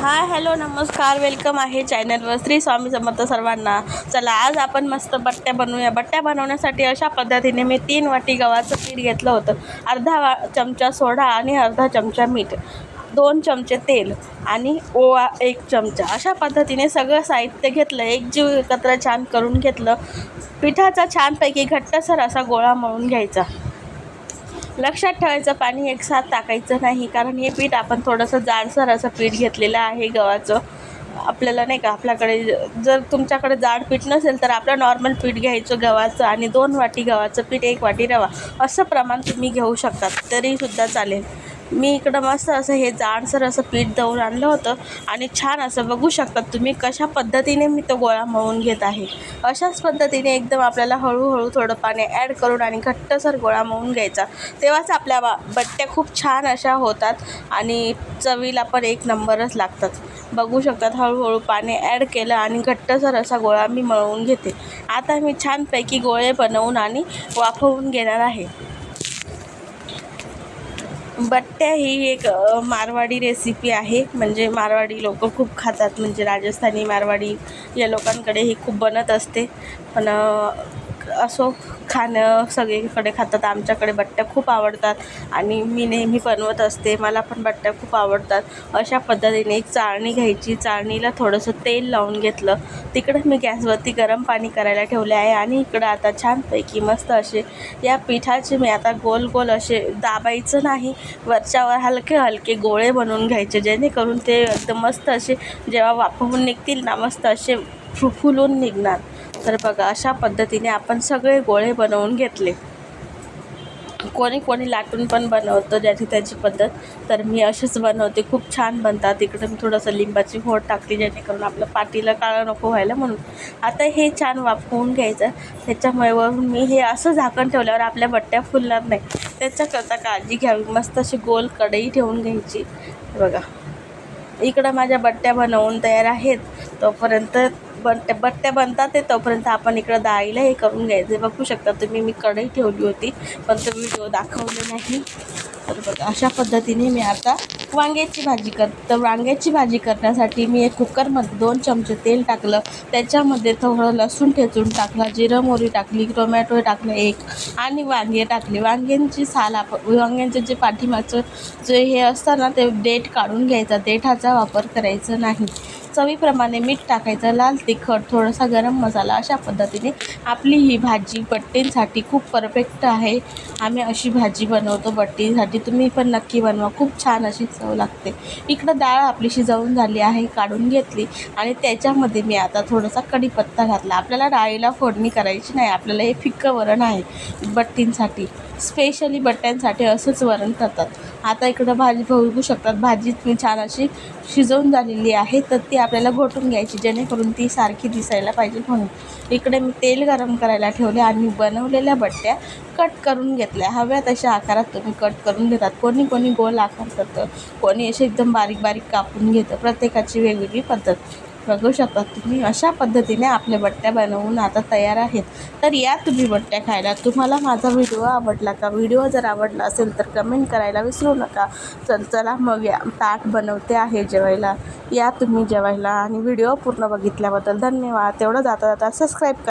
Hi hello नमस्कार welcome आहे चॅनलवर श्री स्वामी समर्थ सर्वांना. चला आज आपण मस्त बट्ट्या बनवूया. बट्ट्या बनवण्यासाठी अशा पद्धतीने मी तीन वाटी गव्हाचं पीठ घेतलं होतं. अर्धा वा चमचा सोडा आणि अर्धा चमचा मीठ. दोन चमचे तेल आणि ओवा एक चमचा. अशा पद्धतीने सगळं साहित्य घेतलं एक जीव एकत्र छान करून घेतलं. पिठाचा छानपैकी घट्टसर असा गोळा मळून घ्यायचा. लक्षात ठेवायचं पाणी एकसाथ टाकायचं नाही. कारण हे पीठ आपण थोडंसं जाडसर असं पीठ घेतलेलं आहे गव्हाचं. आपल्याला नाही का आपल्याकडे जर तुमच्याकडे जाड पीठ नसेल तर आपलं नॉर्मल पीठ घ्यायचं गव्हाचं आणि दोन वाटी गव्हाचं पीठ एक वाटी रवा असं प्रमाण तुम्ही घेऊ शकता. तरीसुद्धा चालेल. मी इकडं मस्त असं हे जाडसर असं पीठ दळून आणलं होतं. आणि छान असं बघू शकता तुम्ही कशा पद्धतीने मी तो गोळा मळून घेत आहे. अशाच पद्धतीने एकदम आपल्याला हळूहळू थोडं पाणी ॲड करून आणि घट्टसर गोळा मळून घ्यायचा. तेव्हाच आपल्या बा बट्ट्या खूप छान अशा होतात आणि चवीला पण एक नंबरच लागतात. बघू शकतात हळूहळू पाणी ॲड केलं आणि घट्टसर असा गोळा मी मळवून घेते. आता मी छानपैकी गोळे बनवून आणि वाफवून घेणार आहे. बट्ट्या ही एक मारवाडी रेसिपी आहे. म्हणजे मारवाडी लोक खूप खातात. म्हणजे राजस्थानी मारवाडी या लोकांकडे ही खूप बनत असते. पण असो खाणं सगळीकडे खातात. आमच्याकडे बट्ट्या खूप आवडतात आणि मी नेहमी बनवत असते. मला पण बट्ट्या खूप आवडतात. अशा पद्धतीने एक चाळणी घ्यायची. चाळणीला थोडंसं तेल लावून घेतलं. तिकडं मी गॅसवरती गरम पाणी करायला ठेवले आहे आणि इकडं आता छानपैकी मस्त असे या पिठाचे मी आता गोल गोल असे दाबायचं नाही. वरच्यावर हलके हलके गोळे बनवून घ्यायचे जेणेकरून ते एकदम मस्त असे जेव्हा वाफवून निघतील ना मस्त असे फु फुलून निघणार. तर बघा अशा पद्धतीने आपण सगळे गोळे बनवून घेतले. कोणी कोणी लाटून पण बनवतं ज्याची त्याची पद्धत. तर मी असेच बनवते. खूप छान बनतात. इकडं मी थोडंसं लिंबाची फोड टाकली जेणेकरून आपलं पाटीला काळं नको व्हायला म्हणून. आता हे छान वाफवून घ्यायचं. त्याच्यामुळे वरून मी हे असं झाकण ठेवल्यावर आपल्या बट्ट्या फुलणार नाही. त्याच्याकरता काळजी घ्यावी. मस्त अशी गोल कढई ठेवून घ्यायची. बघा. इकडं माझ्या बट्ट्या बनवून तयार आहेत. तोपर्यंत बट्ट्या बट्ट्या बनतात ते तोपर्यंत आपण इकडं दाळीला हे करून घ्यायचं. बघू शकता तुम्ही मी कढई ठेवली होती पण तो व्हिडिओ दाखवले नाही. तर बघा अशा पद्धतीने मी आता वांग्याची भाजी कर तर वांग्याची भाजी करण्यासाठी मी एक कुकरमध्ये दोन चमचे तेल टाकलं. त्याच्यामध्ये थोडं लसूण ठेचून टाकला जिरं मोरी टाकली टोमॅटो टाकलं एक आणि वांगे टाकले. वांग्यांची साल आपण वांग्यांचं जे पाठीमागचं जे हे असतं ना ते देठ काढून घ्यायचा. देठाचा वापर करायचा नाही. चवीप्रमाणे मीठ टाकायचं लाल तिखट थोडासा गरम मसाला अशा पद्धतीने आपली ही भाजी बट्टींसाठी खूप परफेक्ट आहे. आम्ही अशी भाजी बनवतो बट्टीसाठी. तुम्ही पण नक्की बनवा. खूप छान अशी चव लागते. इकडं डाळ आपली शिजवून झाली आहे काढून घेतली आणि त्याच्यामध्ये मी आता थोडासा कढीपत्ता घातला. आपल्याला डाळीला फोडणी करायची नाही. आपल्याला हे फिक्कं वरण आहे बट्टींसाठी. स्पेशली बट्ट्यांसाठी असंच वरण करतात. आता इकडं भाजी बघू शकतात. भाजी मी छान अशी शिजवून झालेली आहे. तर ती आपल्याला घोटून घ्यायची जेणेकरून ती सारखी दिसायला पाहिजे म्हणून. इकडे मी तेल गरम करायला ठेवले आणि बनवलेल्या बट्ट्या कट करून घेतल्या. हव्या तशा आकारात तुम्ही कट करून घेतात. कोणी कोणी गोल आकार करतं कोणी असे एकदम बारीक बारीक कापून घेतं. प्रत्येकाची वेगवेगळी पद्धत. बघू शकता तुम्ही अशा पद्धतीने आपल्या बट्ट्या बनवून आता तयार आहेत. तर या तुम्ही बट्ट्या खायला. तुम्हाला माझा व्हिडिओ आवडला का? व्हिडिओ जर आवडला असेल तर कमेंट करायला विसरू नका. चल चला मग या ताट बनवते आहे जेवायला. या तुम्ही जेवायला आणि व्हिडिओ पूर्ण बघितल्याबद्दल धन्यवाद. तेवढं जाता जाता सबस्क्राईब करा.